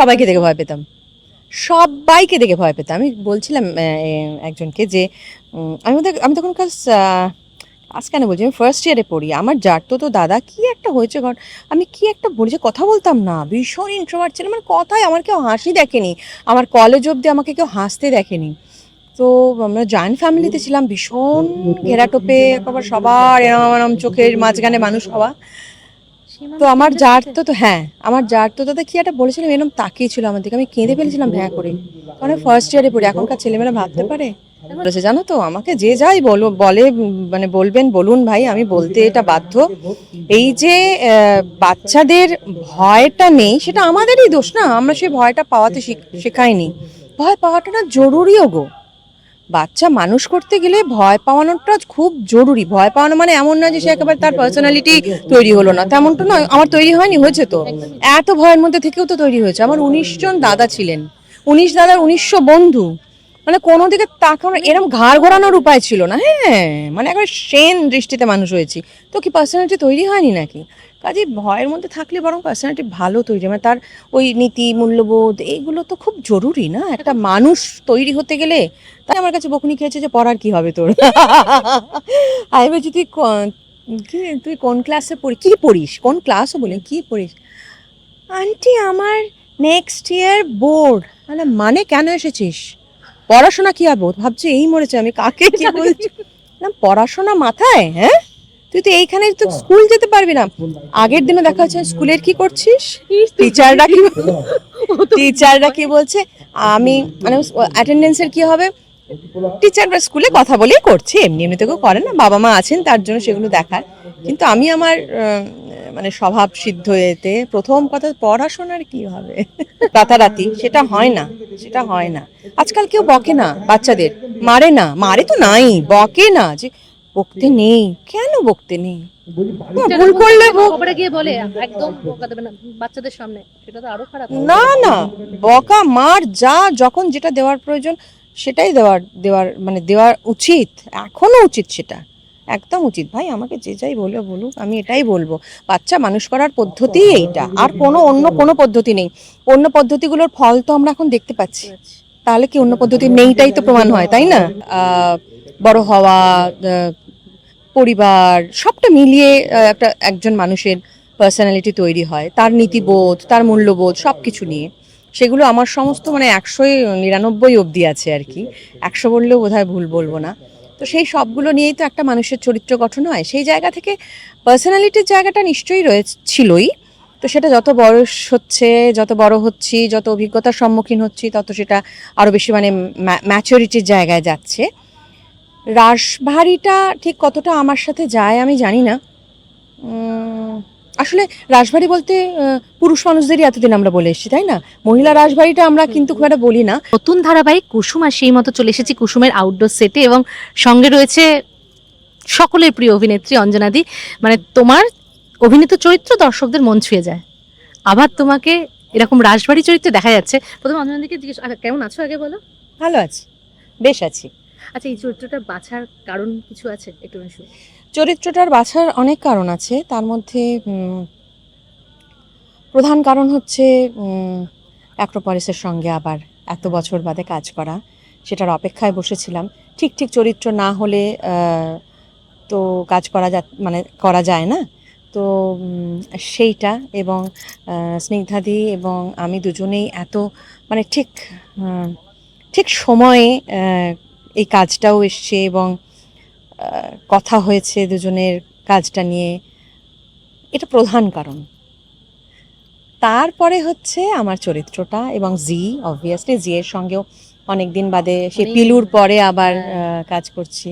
সবাইকে দেখে ভয় পেতাম। সবাইকে দেখে ভয় পেতাম। আমি বলছিলাম একজনকে যে আমি ওদের- আমি তখন ক্লাস আজ কেন বলছি? আমি ফার্স্ট ইয়ারে পড়ি। আমার যার তো দাদা, কি একটা হয়েছে ঘর, আমি কি একটা বলি যে, কথা বলতাম না। ভীষণ ইন্ট্রোভার্ট ছিলাম মানে কথায় আমার কেউ হাসি দেখেনি। আমার কলেজ অবধি আমাকে কেউ হাসতে দেখেনি। তো আমরা জয়েন্ট ফ্যামিলিতে ছিলাম, ভীষণ ঘেরাটোপে একবার সবার এরম এরম চোখের মাঝখানে মানুষ হওয়া। তো আমার যার তো তো হ্যাঁ আমার যার তো দাদা কি একটা বলেছিলাম এরকম তাকিয়ে ছিল আমার দিকে, আমি কেঁদে ফেলেছিলাম ভ্যা করে। কারণ ফার্স্ট ইয়ারে পড়ি, এখনকার ছেলেমেয়েরা ভাবতে পারে। বলেছে, জানো তো, আমাকে যে যাই বলো, বলে মানে বলবেন, বলুন ভাই, আমি বলতে এটা বাধ্য। এই যে বাচ্চাদের ভয়টা নেই, সেটা আমাদেরই দোষ না, আমরা সেই ভয়টা পাওয়াতে শিখ- শেখাইনি। ভয় পাওয়াটা না জরুরিও গো। বাচ্চা মানুষ করতে গেলে ভয় পাওয়ানোটা খুব জরুরি। ভয় পাওয়ানো মানে এমন না যে সে একেবারে তার পার্সোনালিটি তৈরি হলো না। তেমনটা নয়, আমার তৈরি হয়নি, হয়েছে তো। এত ভয়ের মধ্যে থেকেও তো তৈরি হয়েছে। আমার উনিশ জন দাদা ছিলেন। উনিশ দাদার উনিশশো বন্ধু। মানে কোনো দিকে তাকানো এরকম ঘাড় ঘোরানোর উপায় ছিল না। হ্যাঁ মানে একবার সেন দৃষ্টিতে মানুষ হয়েছি। তো কি পার্সোনালিটি তৈরি হয়নি নাকি? কাজে ভয়ের মধ্যে থাকলে বরং পার্সোনালিটি ভালো তৈরি মানে তার ওই নীতি, মূল্যবোধ এইগুলো তো খুব জরুরি না? একটা মানুষ তৈরি হতে গেলে তাই আমার কাছে বকুনি খেয়েছে যে, পড়ার কি হবে তোর? আমি বলছি তুই তুই কোন ক্লাসে পড়ি, কী পড়িস? কোন ক্লাসও বলি, কী পড়িস? আন্টি, আমার নেক্সট ইয়ার বোর্ড মানে মানে কেন এসেছিস? পড়াশোনা কি হবে ভাবছি এই মরেছে আমি কাকে কি বলছি? না পড়াশোনা মাথায় হ্যাঁ? তুই তো এইখানে তো স্কুল যেতে পারবি না। আগের দিনে দেখা যাচ্ছে স্কুলের কি করছিস? টিচাররা কি টিচাররা কি বলছে আমি মানে অ্যাটেন্ডেন্সের কি হবে? টিচাররা স্কুলে কথা বলেই করছে এমনি এমনি তো কেউ করে না বাবা মা আছেন তার জন্য সেগুলো দেখার। কিন্তু আমি আমার মানে স্বভাব সিদ্ধ এতে প্রথম কথা পড়াশোনার কি হবে? রাতারাতি সেটা হয় না সেটা হয় না। আজকাল কেউ বকে না বাচ্চাদের। মারে না মারে তো নাই বকে না যে বকতে নেই কেন বকতে নেই? ভুল করলে খবরে গিয়ে বলে একদম বকা দেবে না বাচ্চাদের সামনে। সেটা তো আরও খারাপ না না বকা মার যা যখন যেটা দেওয়ার প্রয়োজন সেটাই দেওয়ার দেওয়ার মানে দেওয়ার উচিত এখনও উচিত সেটা। একদম উচিত। ভাই, আমাকে যে যাই বলে, বলুক, আমি এটাই বলব। বাচ্চা মানুষ করার পদ্ধতি এইটা। আর কোনো অন্য কোনো পদ্ধতি নেই। অন্য পদ্ধতিগুলোর ফল তো আমরা এখন দেখতে পাচ্ছি। তাহলে কি অন্য পদ্ধতি নেইটাই তো প্রমাণ হয়, তাই না? বড় হওয়া পরিবার, সবটা মিলিয়ে একটা একজন মানুষের পার্সোনালিটি তৈরি হয়। তার নীতিবোধ, তার মূল্যবোধ সব কিছু নিয়ে। সেগুলো আমার সমস্ত মানে একশোই নিরানব্বই অবধি আছে আর কি। একশো বললেও বোধহয় ভুল বলব না। তো সেই সবগুলো নিয়েই তো একটা মানুষের চরিত্র গঠন হয়। সেই জায়গা থেকে পার্সোনালিটির জায়গাটা নিশ্চয়ই রয়েছে, ছিলই। তো সেটা যত বয়স হচ্ছে, যত বড় হচ্ছি, যত অভিজ্ঞতার সম্মুখীন হচ্ছি, তত সেটা আরও বেশি মানে ম্যাচুরিটির জায়গায় যাচ্ছে। রাসভারীটা ঠিক কতটা আমার সাথে যায় আমি জানি না। আসলে রাসভারী বলতে পুরুষ মানুষদেরই এতদিন আমরা বলে এসেছি তাই না? মহিলা রাসভারীটা আমরা কিন্তু খুব একটা বলি না। নতুন ধারাবাহিক কুসুম আর সেই মতো চলে এসেছি কুসুমের আউটডোর সেটে এবং সঙ্গে রয়েছে সকলের প্রিয় অভিনেত্রী অঞ্জনাদি মানে তোমার অভিনীত চরিত্র দর্শকদের মন ছুঁয়ে যায়। আবার তোমাকে এরকম রাজবাড়ি চরিত্রে দেখা যাচ্ছে। প্রথমে অঞ্জনাদিকে জিজ্ঞেস আচ্ছা, কেমন আছো আগে বলো? ভালো আছি বেশ আছি। আচ্ছা এই চরিত্রটা বাছার কারণ কিছু আছে? একটু শুনি। চরিত্রটার বাছার অনেক কারণ আছে। তার মধ্যে প্রধান কারণ হচ্ছে অ্যাক্রোপলিসের সঙ্গে আবার এত বছর বাদে কাজ করা। সেটার অপেক্ষায় বসেছিলাম। ঠিক ঠিক চরিত্র না হলে তো কাজ করা যা মানে করা যায় না। তো সেইটা এবং স্নিগ্ধাদি এবং আমি দুজনেই এত মানে ঠিক ঠিক সময়ে এই কাজটাও এসছে এবং কথা হয়েছে দুজনের কাজটা নিয়ে এটা প্রধান কারণ। তারপরে হচ্ছে আমার চরিত্রটা এবং জি অবভিয়াসলি জি এর সঙ্গেও অনেক দিন বাদে সে পিলুর পরে আবার হ্যাঁ। কাজ করছি।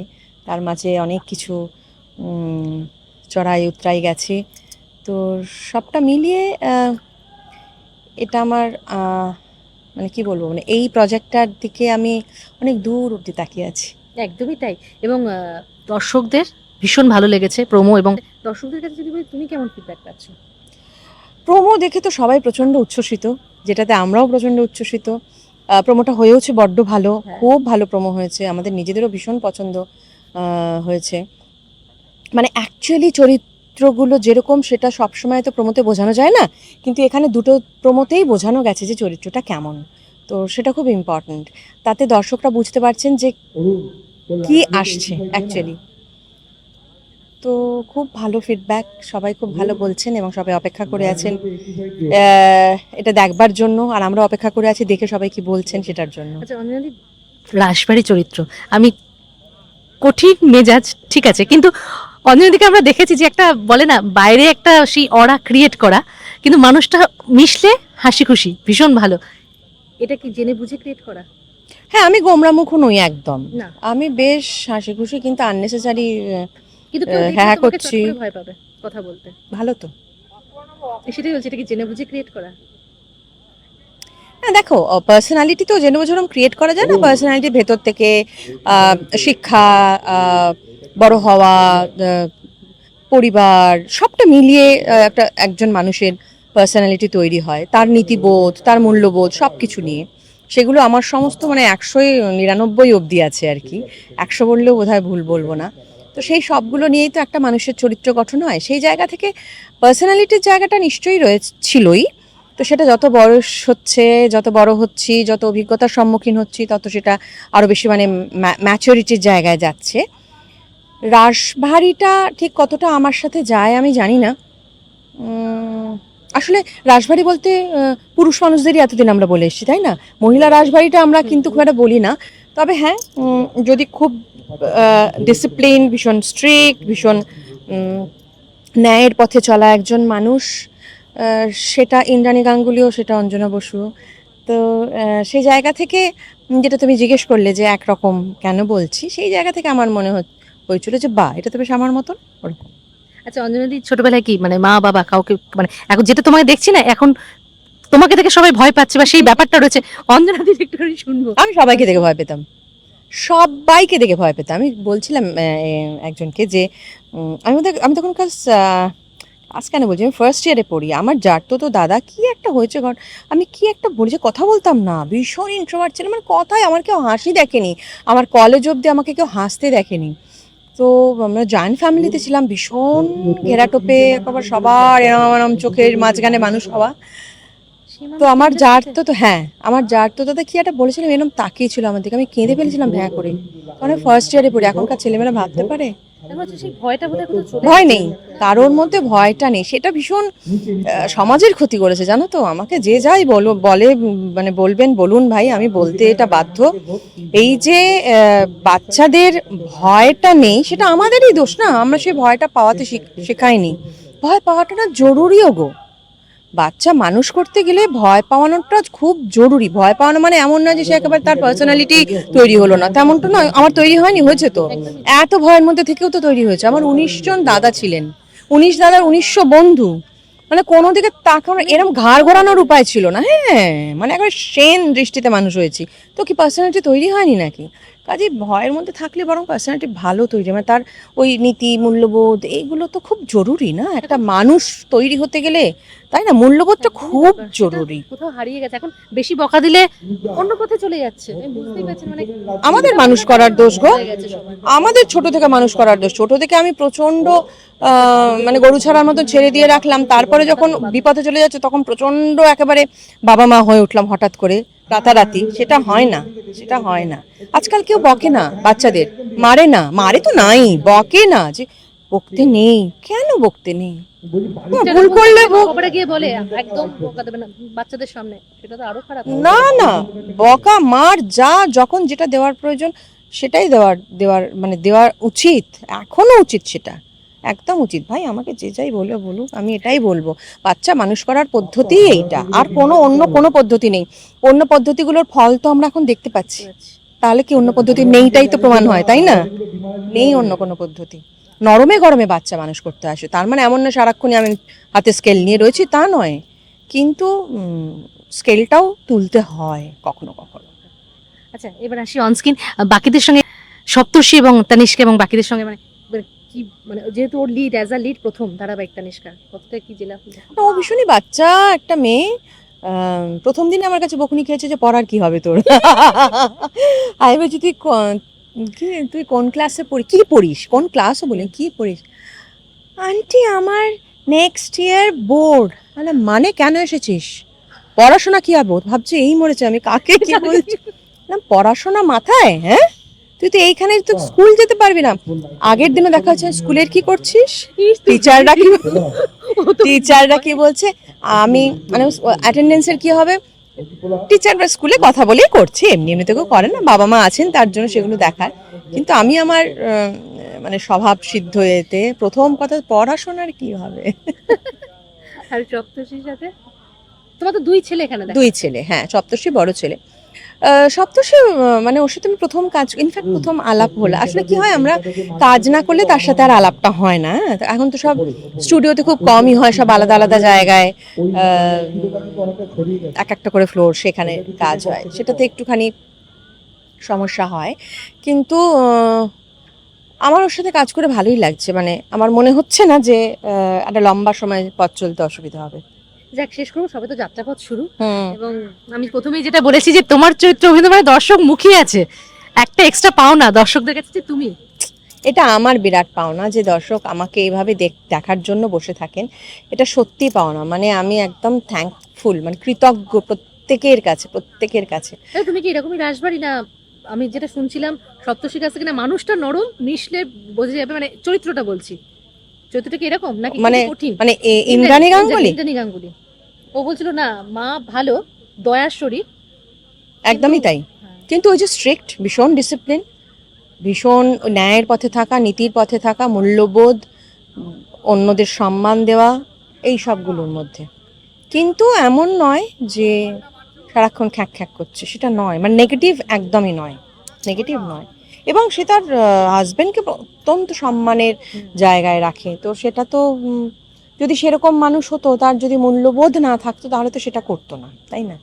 তার মাঝে অনেক কিছু চড়াই উতরাই গেছে। তো সবটা মিলিয়ে এটা আমার মানে কি বলব মানে এই প্রজেক্টটার দিকে আমি অনেক দূর অব্দি তাকিয়ে আছি। একদমই তাই। এবং দর্শকদের ভীষণ ভালো লেগেছে প্রোমো এবং দর্শকদের কাছে যদি বলি তুমি কেমন ফিডব্যাক পাচ্ছ? প্রোমো দেখে তো সবাই প্রচণ্ড উচ্ছ্বসিত যেটাতে আমরাও প্রচণ্ড উচ্ছ্বসিত। প্রোমোটা হয়েওছে বড্ড ভালো হ্যাঁ। খুব ভালো প্রোমো হয়েছে আমাদের নিজেদেরও ভীষণ পছন্দ হয়েছে। মানে অ্যাকচুয়ালি চরিত্রগুলো যেরকম সেটা সবসময় তো প্রমোতে বোঝানো যায় না কিন্তু এখানে দুটো প্রমোতেই বোঝানো গেছে যে চরিত্রটা কেমন। তো সেটা খুব ইম্পর্ট্যান্ট তাতে দর্শকরা বুঝতে পারছেন যে কি আসছে অ্যাকচুয়ালি তো খুব ভালো ফিডব্যাক সবাই খুব ভালো বলছেন এবং সবাই অপেক্ষা করে আছেন। এটা দেখবার জন্য, আর আমরা অপেক্ষা করে আছি দেখে সবাই কি বলছেন সেটার জন্য। আচ্ছা রাসবাড়ি চরিত্র, আমি কঠিন মেজাজ, ঠিক আছে, কিন্তু অঞ্জনাদিকে আমরা দেখেছি যে একটা, বলে না, বাইরে একটা সেই অরা ক্রিয়েট করা, কিন্তু মানুষটা মিশলে হাসি খুশি ভীষণ ভালো। এটা কি জেনে বুঝে ক্রিয়েট করা? হ্যাঁ আমি গোমরামুখ নই একদম। না। আমি বেশ হাসি খুশি কিন্তু আননেসেসারি কিন্তু দেখলে হ্যাঁ, করছি। ভয় পাবে কথা বলতে। ভালো তো। সেটাই বলছি এটা কি জেনে বুঝে ক্রিয়েট করা? হ্যাঁ দেখো পার্সোনালিটি তো জেনে বোঝরম ক্রিয়েট করা যায় না? পার্সোনালিটির ভেতর থেকে আহ, শিক্ষা আহ, বড় হওয়া আহ, পরিবার সবটা মিলিয়ে একটা একজন মানুষের পার্সোনালিটি তৈরি হয়, তার নীতিবোধ, তার মূল্যবোধ সব কিছু নিয়ে। সেগুলো আমার সমস্ত মানে একশোই, নিরানব্বই অবধি আছে আর কি। একশো বললেও বোধহয় ভুল বলব না। তো সেই সবগুলো নিয়েই তো একটা মানুষের চরিত্র গঠন হয়। সেই জায়গা থেকে পার্সোনালিটির জায়গাটা নিশ্চয়ই রয়েছে, ছিলই। তো সেটা যত বয়স হচ্ছে, যত বড় হচ্ছি, যত অভিজ্ঞতার সম্মুখীন হচ্ছি, তত সেটা আরও বেশি মানে ম্যাচুরিটির জায়গায় যাচ্ছে। রাসভারীটা ঠিক কতটা আমার সাথে যায় আমি জানি না। আসলে রাসভারী বলতে পুরুষ মানুষদেরই এতদিন আমরা বলে এসেছি তাই না? মহিলা রাসভারীটা আমরা কিন্তু খুব একটা বলি না। তবে হ্যাঁ যদি খুব ডিসিপ্লিন ভীষণ স্ট্রিক্ট ভীষণ ন্যায়ের পথে চলা একজন মানুষ সেটা ইন্দ্রাণী গাঙ্গুলিও সেটা অঞ্জনা বসুও তো সেই জায়গা থেকে যেটা তুমি জিজ্ঞেস করলে যে একরকম কেন বলছি সেই জায়গা থেকে আমার মনে হচ্ছে হয়েছিল যে বা এটা তো বেশ আমার মতন ওরকম। আচ্ছা অঞ্জনাদি ছোটবেলায় কি মানে মা, বাবা কাউকে মানে এখন যেটা তোমাকে দেখছি না, এখন তোমাকে দেখে সবাই ভয় পাচ্ছে বা সেই ব্যাপারটা রয়েছে অঞ্জনাদির একটু শুনব। আমি সবাইকে দেখে ভয় পেতাম। সবাইকে দেখে ভয় পেতাম। আমি বলছিলাম একজনকে যে আমি আমি তখন ক্লাস আজ কেন বলছি? আমি ফার্স্ট ইয়ারে পড়ি। আমার যার তো তো দাদা, কি একটা হয়েছে ঘর, আমি কি একটা বলি যে, কথা বলতাম না, ভীষণ ইন্ট্রোভার্ট ছিলাম মানে কথায় আমার কেউ হাসি দেখেনি। আমার কলেজ অবধি আমাকে কেউ হাসতে দেখেনি। তো আমরা জয়েন্ট ফ্যামিলিতে ছিলাম, ভীষণ ঘেরা টোপে একবার সবার এরম এরম চোখের মাঝখানে মানুষ হওয়া। তো আমার যার তো তো হ্যাঁ আমার যার তো দাদা কি একটা বলেছিলাম, এরম তাকিয়ে ছিল আমার দিকে, আমি কেঁদে ফেলেছিলাম ভ্যা করে। কারণ ফার্স্ট ইয়ারে পড়ি, এখনকার ছেলেমেয়েরা ভাবতে পারে? ভয় নেই কারোর মধ্যে ভয়টা নেই। সেটা ভীষণ সমাজের ক্ষতি করেছে জানো তো? আমাকে যে যাই বলো বলে মানে বলবেন বলুন ভাই আমি বলতে এটা বাধ্য। এই যে বাচ্চাদের ভয়টা নেই সেটা আমাদেরই দোষ না। আমরা সেই ভয়টা পাওয়াতে শিখ- শেখাইনি। ভয় পাওয়াটা না জরুরিও গো। বাচ্চা মানুষ করতে গেলে ভয় পাওয়ানোটা খুব জরুরি। ভয় পাওয়ানো মানে এমন না যে সে একেবারে তার পার্সোনালিটি তৈরি হলো না। তেমনটা নয়, আমার তৈরি হয়নি, হয়েছে তো। এত ভয়ের মধ্যে থেকেও তো তৈরি হয়েছে। আমার উনিশ জন দাদা ছিলেন। উনিশ দাদার উনিশশো বন্ধু। মানে কোনো দিকে তাকানো, এরম ঘাড় ঘোরানোর উপায় ছিল না। হ্যাঁ মানে একবার সেন দৃষ্টিতে মানুষ হয়েছি। তো কি পার্সোনালিটি তৈরি হয়নি নাকি? কাজে ভয়ের মধ্যে থাকলে বরং পার্সোনালিটি ভালো তৈরি মানে তার ওই নীতি মূল্যবোধ এইগুলো তো খুব জরুরি না? একটা মানুষ তৈরি হতে গেলে তাই না? মূল্যবোধটা খুব জরুরি। কোথাও হারিয়ে গেছে। এখন বেশি বকা দিলে অন্য পথে চলে যাচ্ছে। মানে আমাদের মানুষ করার দোষ গো। হয়ে। আমাদের ছোট থেকে মানুষ করার দোষ। ছোট থেকে আমি প্রচণ্ড মানে গরু ছাড়ার মতো ছেড়ে দিয়ে রাখলাম। তারপরে যখন বিপদে চলে যাচ্ছে তখন প্রচণ্ড একেবারে বাবা মা হয়ে উঠলাম হঠাৎ করে রাতারাতি। সেটা হয় না। সেটা হয় না। আজকাল কেউ বকে না বাচ্চাদের। মারে না। মারে তো নাই। বকে না যে বকতে নেই। কেন বকতে নেই? না, ভুল করলে খবরে গিয়ে বলে একদম বকা দেবে না। বাচ্চাদের সামনে। সেটা তো আরও খারাপ না না। বকা মার যা যখন যেটা দেওয়ার প্রয়োজন সেটাই দেওয়ার দেওয়ার মানে দেওয়ার উচিত। এখনও উচিত সেটা। একদম উচিত। ভাই, আমাকে যে যাই বলে বলুক, আমি এটাই বলব। বাচ্চা মানুষ করার পদ্ধতি এইটা। আর কোনো অন্য কোনো পদ্ধতি নেই। অন্য পদ্ধতিগুলোর ফল তো আমরা এখন দেখতে পাচ্ছি। তাহলে কি অন্য পদ্ধতি নেইটাই তো প্রমাণ হয়, তাই না? নেই অন্য কোনো পদ্ধতি। নরমে গরমে বাচ্চা মানুষ করতে আসে। তার মানে এমন না সারাক্ষণই আমি হাতে স্কেল নিয়ে রয়েছি, তা নয়। কিন্তু স্কেলটাও তুলতে হয় কখনো কখনো। আচ্ছা এবার আসি অনস্ক্রিন বাকিদের সঙ্গে সপ্তর্ষি এবং তানিষ্কা এবং বাকিদের সঙ্গে মানে মানে কি মানে যেহেতু ওর লিড অ্যাজ আ লিড প্রথম ধারাবাহিক তানিষ্কা কতটা কি জেলা ও ভীষণই বাচ্চা একটা মেয়ে। প্রথম দিনে আমার কাছে বকুনি খেয়েছে যে পড়ার কি হবে তোর? আমি বলছি তুই ক- তুই কোন ক্লাসে পড়ি কি পড়িস? কোন ক্লাসও বলি কি পড়িস? আন্টি আমার নেক্সট ইয়ার বোর্ড মানে মানে কেন এসেছিস? পড়াশোনা কি হবে ও ভাবছি এই মরেছে আমি কাকে কি বলছি? না পড়াশোনা মাথায় হ্যাঁ? তুই তো এইখানে তো স্কুল যেতে পারবি না। আগের দিনে দেখা হচ্ছে স্কুলের কি করছিস? টিচাররা কি টিচাররা কি বলছে? আমি মানে অ্যাটেন্ডেন্সের কি হবে? টিচাররা স্কুলে কথা বলেই করছে এমনি এমনি তো কেউ করে না। বাবা মা আছেন তার জন্য সেগুলো দেখার। কিন্তু আমি আমার মানে স্বভাব সিদ্ধ এতে প্রথম কথা পড়াশোনার কি হবে? আর সপ্তর্ষির সাথে? তোমার তো দুই ছেলে এখানে দুই ছেলে হ্যাঁ সপ্তর্ষি বড় ছেলে। সপ্তর্ষি মানে ওর সাথে আমি প্রথম কাজ ইনফ্যাক্ট প্রথম আলাপ হলো। আসলে কি হয়, আমরা কাজ না করলে তার সাথে আর আলাপটা হয় না এখন তো সব স্টুডিওতে খুব কমই হয়, সব আলাদা আলাদা জায়গায় এক একটা করে ফ্লোর সেখানে কাজ হয়। সেটাতে একটুখানি সমস্যা হয়। কিন্তু আমার ওর সাথে কাজ করে ভালোই লাগছে। মানে আমার মনে হচ্ছে না যে একটা লম্বা সময় পথ চলতে অসুবিধা হবে। যাক শেষ করব সবে তো যাত্রাপথ শুরু। এবং আমি প্রথমেই যেটা বলেছি যে তোমার চরিত্র অভিনয় মানে দর্শক মুখিয়ে আছে। একটা এক্সট্রা পাও না দর্শকদের কাছে যে তুমি। এটা আমার বিরাট পাওনা যে দর্শক আমাকে এইভাবে দেখ- দেখার জন্য বসে থাকেন। এটা সত্যি পাওনা। মানে আমি একদম থ্যাঙ্কফুল মানে কৃতজ্ঞ প্রত্যেকের কাছে প্রত্যেকের কাছে। তুমি কি এরকমই রাসবাড়ি না আমি যেটা শুনছিলাম সপ্তর্ষির কাছ থেকে না মানুষটা নরম মিশলে বোঝা যাবে মানে চরিত্রটা বলছি। চরিত্রটা কি এরকম? নাকি মানে কঠিন? মানে ইন্দ্রাণী গাঙ্গুলি? ইন্দ্রাণী গাঙ্গুলি। ও বলছিল না মা ভালো দয়ার শরীর। একদমই তাই। কিন্তু ওই যে স্ট্রিক্ট ভীষণ ডিসিপ্লিন ভীষণ ন্যায়ের পথে থাকা নীতির পথে থাকা মূল্যবোধ অন্যদের সম্মান দেওয়া এই সবগুলোর মধ্যে। কিন্তু এমন নয় যে সারাক্ষণ খ্যাক খ্যাক করছে সেটা নয়। মানে নেগেটিভ একদমই নয়। নেগেটিভ নয়। এবং সে তার হাজবেন্ডকে অত্যন্ত সম্মানের জায়গায় রাখে। তো সেটা তো যদি সেরকম মানুষ হতো তার যদি মূল্যবোধ না থাকতো তাহলে তো সেটা করতো না তাই না?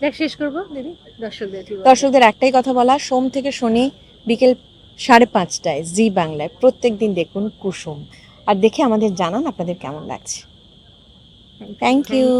দেখ শেষ করব দিদি? দর্শকদের দর্শকদের একটাই কথা বলা সোম থেকে শনি বিকেল সাড়ে পাঁচটায় জি বাংলায়। প্রত্যেক দিন দেখুন কুসুম। আর দেখে আমাদের জানান আপনাদের কেমন লাগছে। Thank you